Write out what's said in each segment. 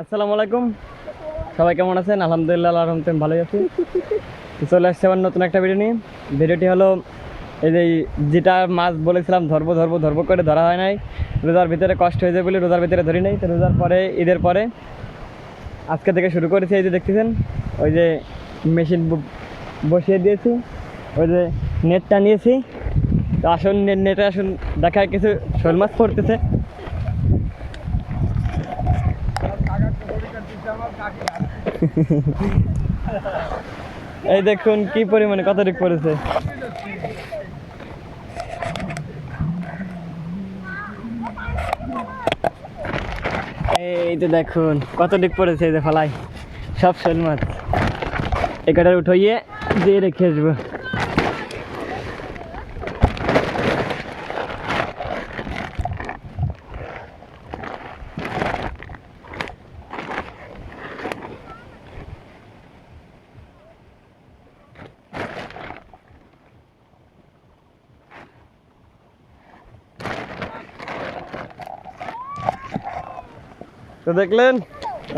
আসসালামু আলাইকুম। সবাই কেমন আছেন? আলহামদুলিল্লাহ রহমতে ভালোই আছি। চলে আসছে আমার নতুন একটা ভিডিও নিয়ে। ভিডিওটি হলো এই যে যেটা মাছ বলেছিলাম, ধরবো ধরবো ধরবো করে ধরা হয় নাই। রোজার ভিতরে কষ্ট হয়ে যায় বলে রোজার ভিতরে ধরি নাই। তো রোজার পরে, ঈদের পরে আজকে থেকে শুরু করেছি এই যে দেখতেছেন, ওই যে মেশিন বসিয়ে দিয়েছি, ওই যে নেটটা নিয়েছি। তো আসুন নেটে আসুন, দেখায় কিছু শোল মাছ পড়তেছে। এই দেখুন কি পরিমাণে কত রিক পড়েছে। এই তো দেখুন কত দিক পড়েছে এই যে ফলাই। সব শোল মাছ। একাটার উঠাইয়ে দিয়ে রেখে আসব। তো দেখলেন,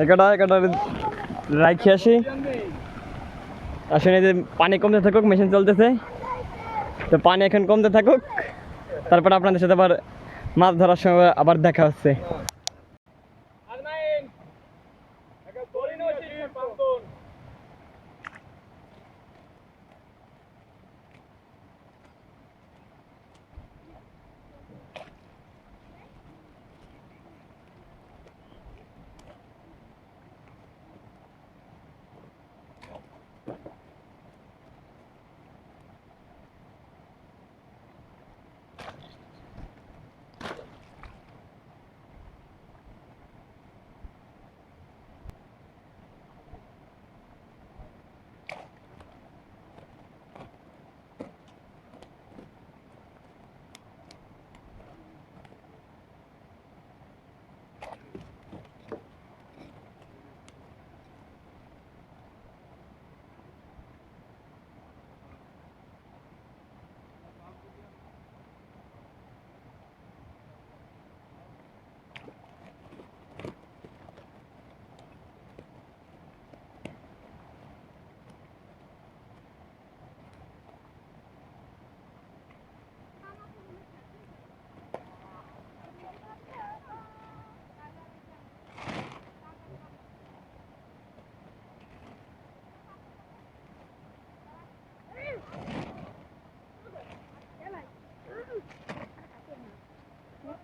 একটা একটা রাখি আসি। আসলে যে পানি কমতে থাকুক, মেশিন চলতেছে। তো পানি এখন কমতে থাকুক, তারপর আপনাদের সাথে আবার মাছ ধরার সময় আবার দেখা হচ্ছে।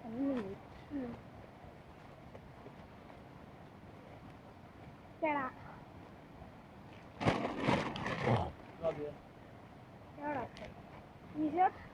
嗯。对啦。那边。天啦！你这。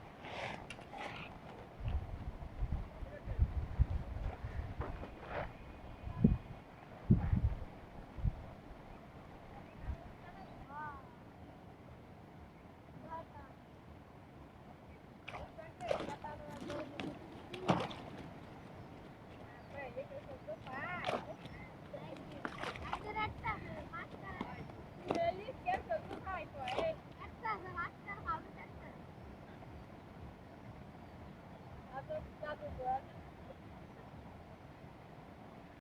Dr. Dr. Brad.